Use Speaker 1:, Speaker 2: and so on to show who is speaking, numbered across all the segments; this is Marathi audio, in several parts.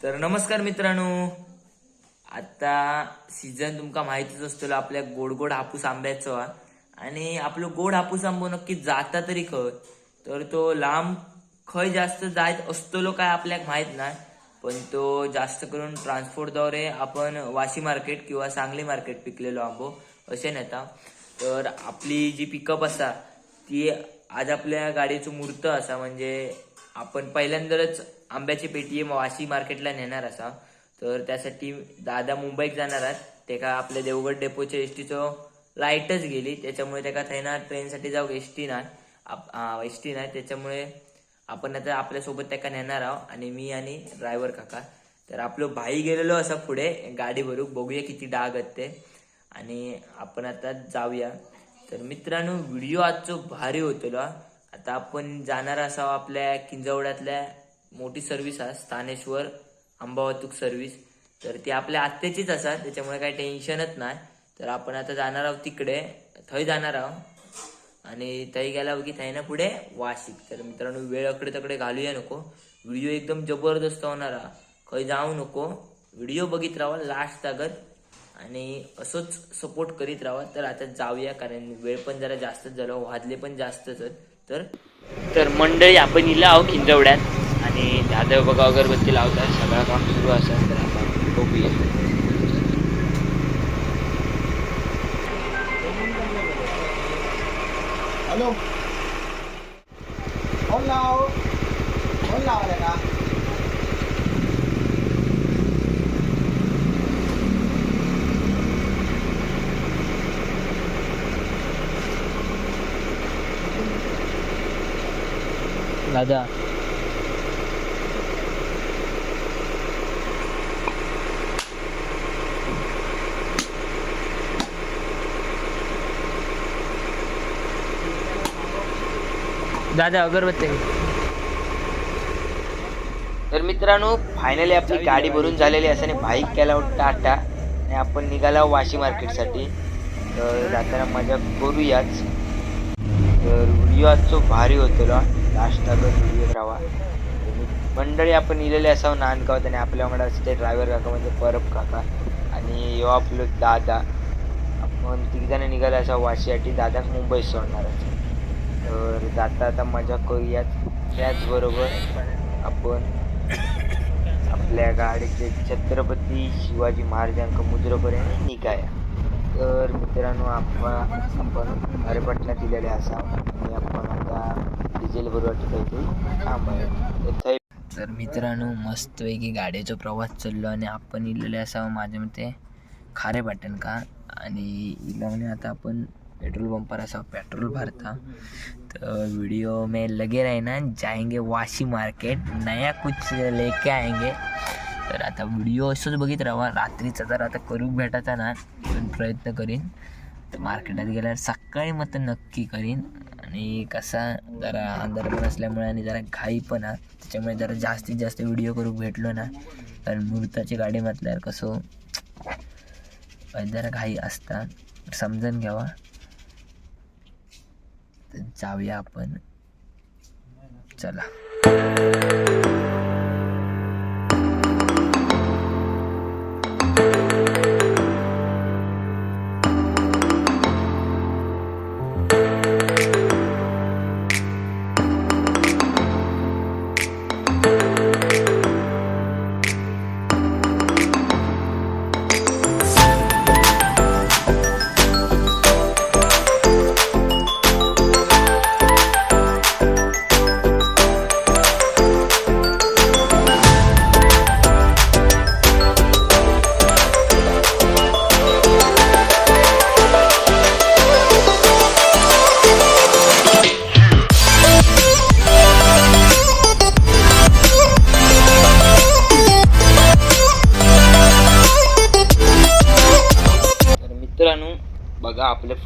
Speaker 1: तर नमस्कार मित्रांनो. आता सीझन तुमका माहितीच असतो आपल्या गोड गोड हापूस आंब्याचो. आणि आपलं गोड हापूस आंबो नक्की जाता तरी खंय तर तो लांब खंय जास्त जायत असतलो काय आपल्याक माहीत नाही पण तो जास्त करून ट्रान्सपोर्टद्वारे आपण वाशी मार्केट किंवा सांगली मार्केट पिकलेलो आंबो असे नेता. तर आपली जी पिकअप असा ती आज आपल्या गाडीचं मूर्त असा म्हणजे आपण पहिल्यांदाच आंब्याची पेटी वाशी मार्केटला नेणार असा. तर त्यासाठी दादा मुंबईत जाणार आहात. तेका आपल्या देवगड डेपोच्या एस टीचं लाईटच गेली. त्याच्यामुळे त्याका थंयना ट्रेनसाठी जाऊ एस टी नाही एस टी नाही. त्याच्यामुळे आपण आता आपल्यासोबत त्याका नेणार आहोत. आणि मी आणि ड्रायव्हर काका. तर आपलं भाई गेलेलो असा पुढे. गाडी भरूक बघूया किती डाग आहेत ते. आणि आपण आता जाऊया. तर मित्रांनो व्हिडिओ आजचो भारी होतो आता आपण जाणार असावं आपल्या किंजवड्यातल्या मोठी सर्व्हिस आहे स्थानेश्वर आंबा वाहतूक सर्व्हिस तर ती आपल्या आत्याचीच असा त्याच्यामुळे काही टेन्शनच नाही. तर आपण आता जाणार आहोत तिकडे थंय जाणार आहोत. आणि थंय गेला की थंय ना पुढे वाशिक. तर मित्रांनो वेळ अकडे तकडे घालूया नको. व्हिडिओ एकदम जबरदस्त होणार हा. खंय जाऊ नको. व्हिडिओ बघित राहा लास्ट तागत आणि असंच सपोर्ट करीत राहा. तर आता जाऊया कारण वेळ पण जरा जास्तच झालो. वाजले पण जास्तच तर तर मंडळी आपण इला आहो खिंजवड्यात. दादा बघा अगरबत्ती लावतात सगळं काम सुरू असेल तर आपण बघूया.
Speaker 2: हॅलो. फोन लाव फोन लावायला का
Speaker 1: दादा दादा अगरबत्ती. तर मित्रांनो फायनली आपली गाडी भरून झालेली असताना बाईक केला टाटा. आणि आपण निघाला वाशी मार्केटसाठी. तर जाताना मजा करूयाच. तर व्हिडिओ आजचो भारी होतो लास्ट व्हिडिओ राहा मंडळी आपण इलेले असावं नांदगावात आणि आपल्या वांगडा असते ड्रायव्हर काका म्हणजे परब काका आणि यो आपलो दादा. आपण तिघजण निघाले असा वाशीसाठी दादाक मुंबईत सोडणार असं तर जाता आता मजा करूयाच त्याचबरोबर आपण आपल्या गाडीचे छत्रपती शिवाजी महाराजांक मुजरपर्यंत निघाया. तर मित्रांनो आपण आपण हरेपटला दिलेले असा. आणि आपण आता डिझेल बरोबर काहीतरी थांबाय. तर तर मित्रांनो मस्तपैकी गाडीचा प्रवास चाललो आणि आपण इलेले असावं. माझ्या मते खारे पाटण का? आणि इला आता आपण पेट्रोल पंपावर असा पेट्रोल भरता. तर वीडियो में लगे रहना जाएंगे वाशी मार्केट नया कुछ लेके आएंगे. तर आता व्हिडिओ असंच बघित राहा रात्रीचा जर आता करूक भेटायचा ना प्रयत्न करीन. तर मार्केटात गेल्यावर सकाळी मग तर नक्की करीन. आणि कसा जरा अंधार पण असल्यामुळे आणि जरा घाई पण हा. त्याच्यामुळे जरा जास्तीत जास्त व्हिडिओ करूक भेटलो ना कारण मूर्ताची गाडी म्हटल्यावर कसं जरा घाई असता. समजून घ्यावा. जाऊया आपण. चला.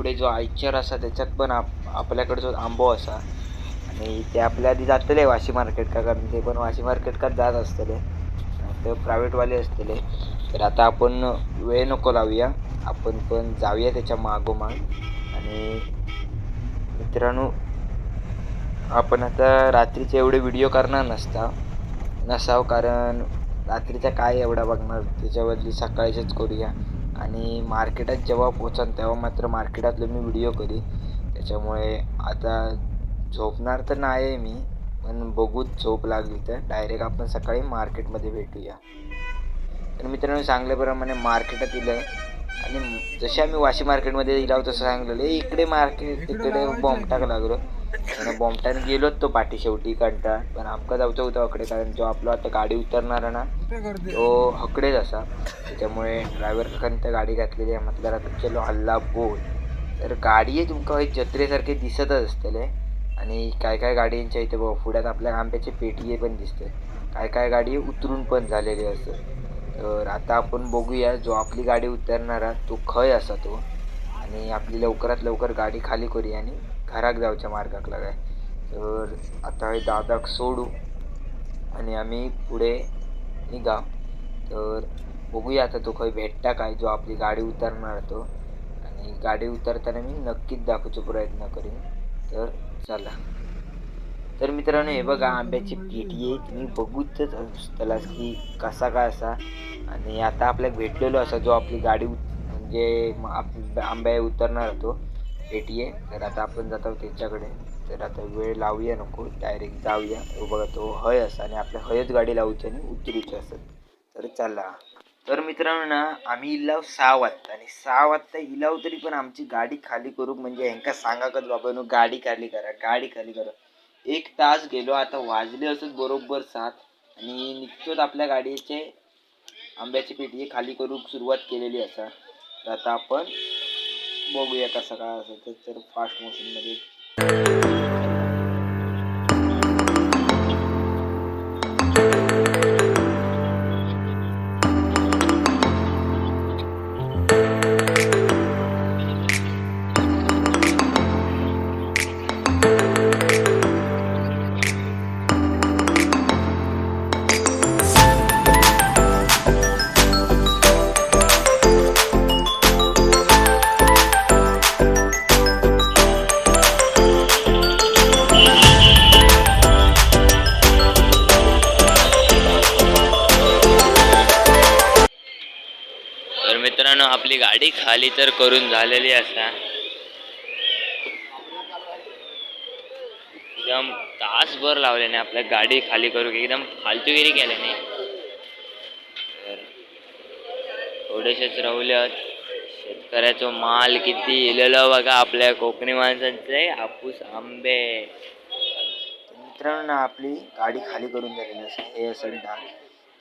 Speaker 1: पुढे जो आयचर असा त्याच्यात पण आप आपल्याकडे जो आंबो असा आणि ते आपल्या आधी जातले वाशी मार्केट का कारण ते पण वाशी मार्केटकाच जात असतले. ते प्रायव्हेटवाले असतले. तर आता आपण वेळ नको लावूया. आपण पण जाऊया त्याच्या मागोमाग. आणि मित्रांनो आपण आता रात्रीचे एवढे व्हिडिओ करणार नसता नसाव कारण
Speaker 3: रात्रीचा काय एवढा बघणार? त्याच्याबदली सकाळीचेच करूया. आणि मार्केटात जेव्हा पोचन तेव्हा मात्र मार्केटातलं मी व्हिडिओ करीन. त्याच्यामुळे आता झोपणार तर नाही आहे मी पण बघूच झोप लागली तर. डायरेक्ट आपण सकाळी मार्केटमध्ये भेटूया. तर मित्रांनो सांगल्याप्रमाणे मार्केटात इलं आहे आणि जसे आम्ही वाशी मार्केटमध्ये इलाव तसं सांगलेलं इकडे मार्केट तिकडे बॉम्ब टाक लागलो. बॉम्बटाने गेलोच तो पाठी शेवटी कंटा पण आमका जाऊचं होतं अकडे कारण जो आपला आता गाडी उतरणार ना तो हकडेच असा. त्याच्यामुळे ड्रायव्हर काकांनी त्या गाडी घातलेली आहे. म्हटलं आता चलो हल्ला बोल. तर गाडी आहे तुमका एक जत्रेसारखे दिसतच असतले. आणि काय काय गाडींच्या इथे बघ पुढ्यात आपल्या आंब्याची पेटी पण दिसते काय काय गाडी उतरून पण झालेली असते तर आता आपण बघूया जो आपली गाडी उतरणार तो खय असा तो. आणि आपली लवकरात लवकर गाडी खाली करूया आणि घराक जावच्या मार्गाक लागाय. तर आता दादाक सोडू आणि आम्ही पुढे निघा. तर बघूया आता तो खंय भेटता काय जो आपली गाडी उतरणार तो. आणि गाडी उतरताना मी नक्कीच दाखवचा प्रयत्न करीन. तर चला. तर मित्रांनो हे बघा आंब्याची पेटी आहे. तुम्ही बघूच असतलाच की कसा काय असा. आणि आता आपल्याला भेटलेलो असा जो आपली गाडी म्हणजे आंब्या उतरणार तो. पेटी आहे. तर आता आपण जातो त्यांच्याकडे. तर आता वेळ लावूया नको. डायरेक्ट जाऊया. बघा तो हय असा आणि आपल्या हयच गाडी लावूची आणि उतरूची असत. तर चला. तर मित्रांनो ना आम्ही इलाव सहा वाजता आणि सहा वाजता इलाव तरी पण आमची गाडी खाली करू. म्हणजे ह्यांका सांगाकच बाबा नो गाडी खाली करा गाडी खाली करा. एक तास गेलो आता वाजले असत बरोबर सात. आणि निघतोच आपल्या गाडीचे आंब्याची पेटी खाली करूक सुरुवात केलेली असा. तर आता आपण बघूया कसं काय असेल तर फास्ट मोशनमध्ये
Speaker 1: गाडी तर करून झालेली असा. एकदम तासभर लावल्याने आपल्या गाडी खाली करू एकदम फालतूगिरी केल्याने तर थोडेसेच राहुल्यात. शेतकऱ्याचं माल किती इलेलो बघा आपल्या कोकणी माणसांचे. हापूस आंबे.
Speaker 3: मित्रांनो ना आपली गाडी खाली करून झालेली असं हे असेल डाग.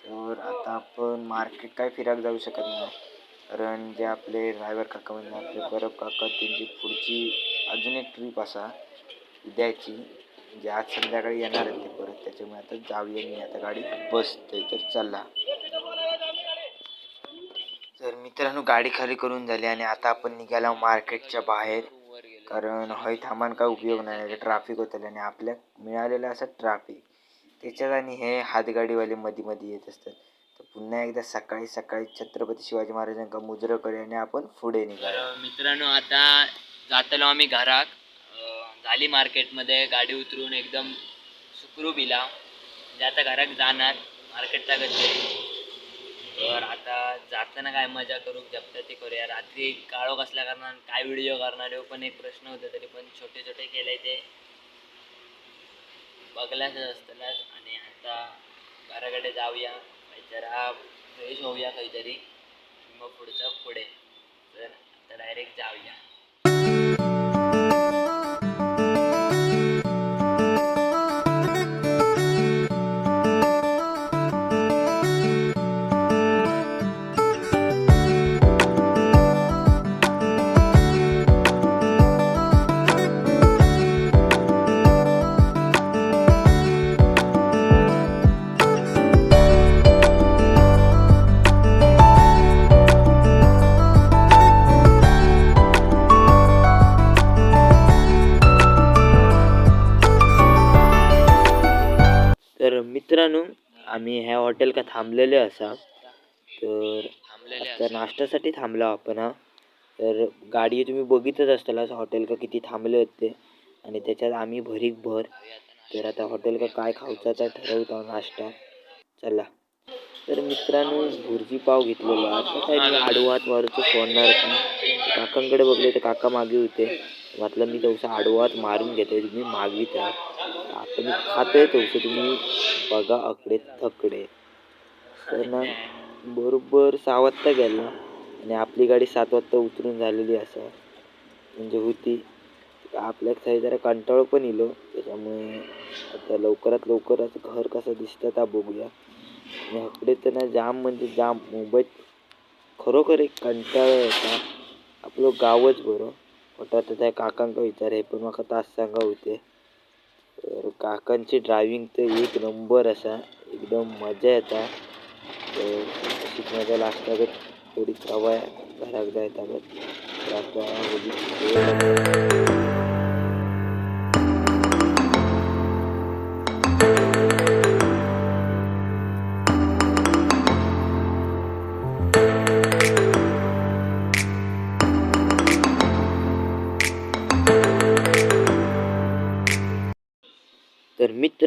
Speaker 3: तर आता आपण मार्केट काय फिराक जाऊ शकत नाही. कारण जे आपले ड्रायव्हर काका म्हणजे आपले परब काका त्यांची पुढची अजून एक ट्रीप असा उद्याची जे आज संध्याकाळी येणार आहेत ते परत. त्याच्यामुळे आता जाऊया मी. आता गाडी बसते तर चला. तर मित्रांनो गाडी खाली करून झाली आणि आता आपण निघाला मार्केटच्या बाहेर. कारण हय थांबान काय उपयोग नाही. ट्राफिक होतं आणि आपल्या मिळालेलं असं ट्राफिक त्याच्यात आणि हे हातगाडीवाले मध्ये मध्ये येत असतात. तर पुन्हा एकदा सकाळी सकाळी छत्रपती शिवाजी महाराजांका मुजरं करूया आणि आपण पुढे निघालो.
Speaker 1: मित्रांनो आता जातलो आम्ही घराक झाली मार्केटमध्ये गाडी उतरून एकदम सुखरू इला म्हणजे आता घराक जाणार मार्केटचा गती तर आता जाताना काय मजा करू जपता ते करूया. रात्री काळो कसल्या करणार काय व्हिडिओ करणार हो पण एक प्रश्न होता तरी पण छोटे छोटे केले ते. बघल्याच असतानाच आणि आता घराकडे जाऊया. जरा फ्रेश होऊया काहीतरी. मग पुढचं पुढे. तर आता डायरेक्ट जाऊया.
Speaker 3: आम्ही ह्या हॉटेल का थांबलेले असा. तर आता नाश्त्यासाठी थांबलो आपण हा. तर गाडी तुम्ही बघितच असताल हॉटेल का किती थांबले होते आणि त्याच्यात आम्ही भरीक भर. तर आता हॉटेल का काय खाऊचा तर ठरवतो नाश्ता. चला. तर मित्रांनो भुर्जी पाव घेतलेला. आता काय मी आडवा हात मारूचं सोडणार काकांकडे बघले तर काका मागे होते. म्हटलं मी तवसा आडवा हात मारून घेतोय. तुम्ही मागवीत राहा आपण खाते खातोय तुम्ही बघा अकडे थकडे तर ना बरोबर सहा वाजता गेला आणि आपली गाडी सात वाजता उतरून झालेली असा. म्हणजे होती. आपल्या साईड जरा कंटाळो पण इलो त्याच्यामुळे आता लवकरात लवकर असं घर कसं दिसतं त्या बघूया. आणि हकडे तर ना जाम म्हणजे जाम. मुंबईत खरोखर एक कंटाळा येता आपलं गावच बरं. वाटत त्या काकांका विचार आहे पण म्हाका तास सांगा होते तर काकांची ड्रायव्हिंग तर एक नंबर असा. एकदम मजा येता. तर अशीच मजा लास्टागत थोडी सवाय घराक जायता बट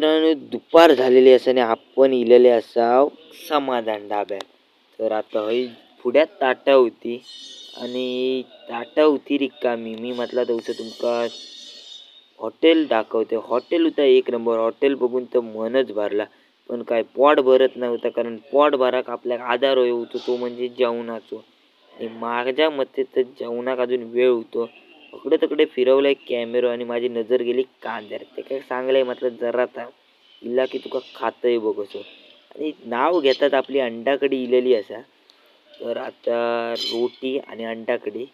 Speaker 3: मित्रांनो दुपार झालेली असा आणि आपण इलेले असाव समाधान डाब्यात तर आता हय फुड्यात ताटा होती आणि ताटा होती रिकामी. मी म्हटलं तवसं तुमका हॉटेल दाखवते. हॉटेल होता एक नंबर. हॉटेल बघून तर मनच भरला. पण काय पोट भरत नव्हता कारण पोट भराक आपल्याला आधार होतो तो म्हणजे जेवणाचो. आणि माझ्या मते तर जेवणाक अजून वेळ होतो. इकडे तिकडे फिरवलाय कॅमेरो आणि माझी नजर गेली कांद्यार ते काय सांगलंय म्हटलं जरा था इला की तुका खातंय बघ असो. आणि नाव घेतात आपली अंडाकडी इलेली असा. तर आता रोटी आणि अंडाकडी.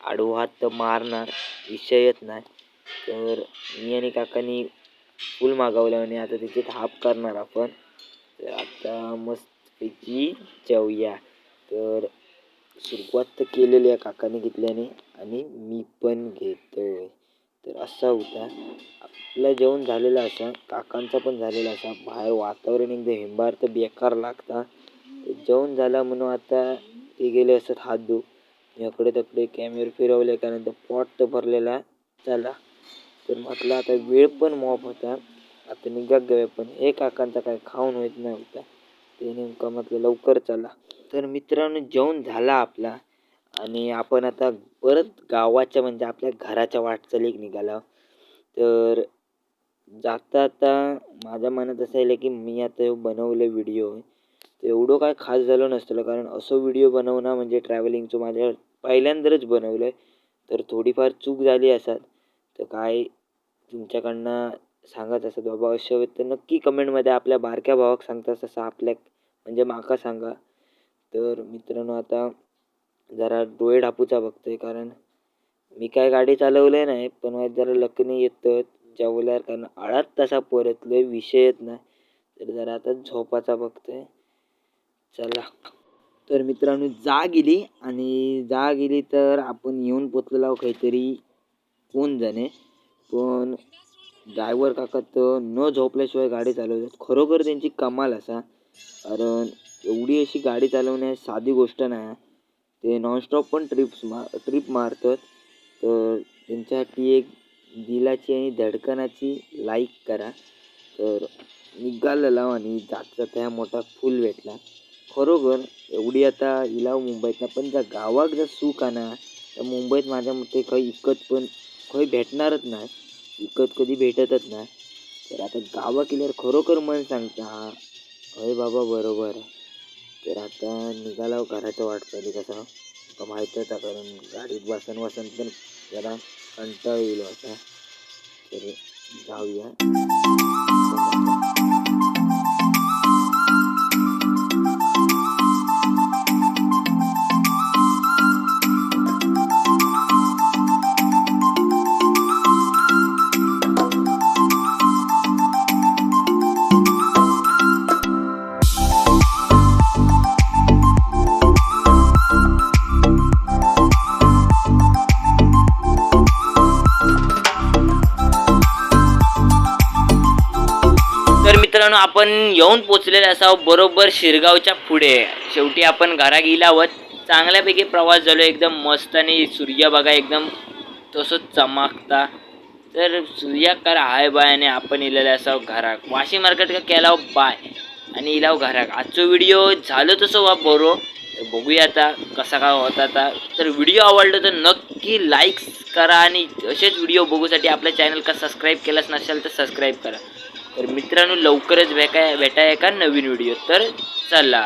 Speaker 3: आडू हात तर मारणार विषयच नाही. तर मी आणि काकांनी फुल मागवलं आणि आता त्याची हाफ करणार आपण. तर आता मस्तपैकी जेवूया. तर सुरुवात तर केलेली आहे काकाने घेतल्याने आणि मी पण घेतोय. तर असा होता. आपलं जेवण झालेलं असा काकांचा पण झालेला असा. बाहेर वातावरण एकदम हिंबार तर बेकार लागता. जेवण झाला म्हणून आता ते गेले असत हात धू याकडे तकडे कॅमेरे फिरवले त्यानंतर पॉट तर भरलेला चला तर म्हटलं आता वेळ पण मॉप होता. आता निघा गव्या पण. हे काकांचा काय खाऊन होत नव्हता. ते नेमकं म्हटलं लवकर चला. तर मित्रांनो जेवण झाला आपला. आणि आपण आता परत गावाच्या म्हणजे आपल्या घराच्या वाटचालीक निघाला. तर जाता आता माझ्या मनात असं आहे की मी आता बनवलं व्हिडिओ तर एवढं काय खास झालं नसतं कारण असं व्हिडिओ बनवणं म्हणजे ट्रॅव्हलिंगचं माझ्या पहिल्यांदाच बनवलं आहे तर थोडीफार चूक झाली असतात तर काय तुमच्याकडनं सांगत असत बाबा अशा तर नक्की कमेंटमध्ये आपल्या बारक्या भावाक सांगता तसं आपल्या म्हणजे माका सांगा. तर मित्रांनो आता जरा डोळे ढापूचा बघतोय कारण मी काय गाडी चालवलंय नाही पण माझं जरा लकनी येतं जेवल्यावर कारण आळात तसा परतलोय विषय येत नाही. तर जरा आता झोपाचा बघतोय. चला. तर मित्रांनो जा गेली आणि जा गेली तर आपण येऊन पोचलेलो आहोत काहीतरी कोण जाणे. पण ड्रायव्हर काका तर न झोपल्याशिवाय गाडी चालवतात खरोखर त्यांची कमाल असा. कारण एवढी अशी गाडी चालवणे साधी गोष्ट नाही. ते नॉनस्टॉप पण ट्रिप्स मा ट्रिप मारतात. तर त्यांच्यासाठी एक दिलाची आणि धडकनाची लाईक करा. तर निघालेला आणि जात त्या ह्या मोठा फुल भेटला. खरोखर एवढी आता इलाव मुंबईतला पण त्या गावात जर सुख आणा तर मुंबईत माझ्या मते काही इकत पण काही भेटणारच नाही. इकत कधी भेटतच नाही. तर आता गावा केल्यावर खरोखर मन सांगता हा अरे बाबा बरोबर तर आता निघाला घराच्या वाटचाली कसा? आता माहीत आहे कारण गाडीत बसन वसन पण जरा कंटाळ येईल आता तर जाऊया.
Speaker 1: आपण येऊन पोचलेले असावं बरोबर शिरगावच्या पुढे. शेवटी आपण घरा गेल्यावर चांगल्यापैकी प्रवास झालो. एकदम मस्त आणि सूर्य बघा एकदम तसं चमकता. तर सूर्याकार हाय बाय आणि आपण इलेले असावं घराक वाशी मार्केट का केला बाय आणि इलाव घराक आजचो व्हिडिओ झालो तसं वा बरो. बघूया आता कसा काय होता आता. तर व्हिडिओ आवडलो तर नक्की लाईक्स करा आणि असेच व्हिडिओ बघूसाठी आपल्या चॅनल का सबस्क्राईब केलाच नसेल तर सबस्क्राईब करा. तर मित्रांनो लवकरच भेटा भेटाय एका नवीन व्हिडिओ तर चला.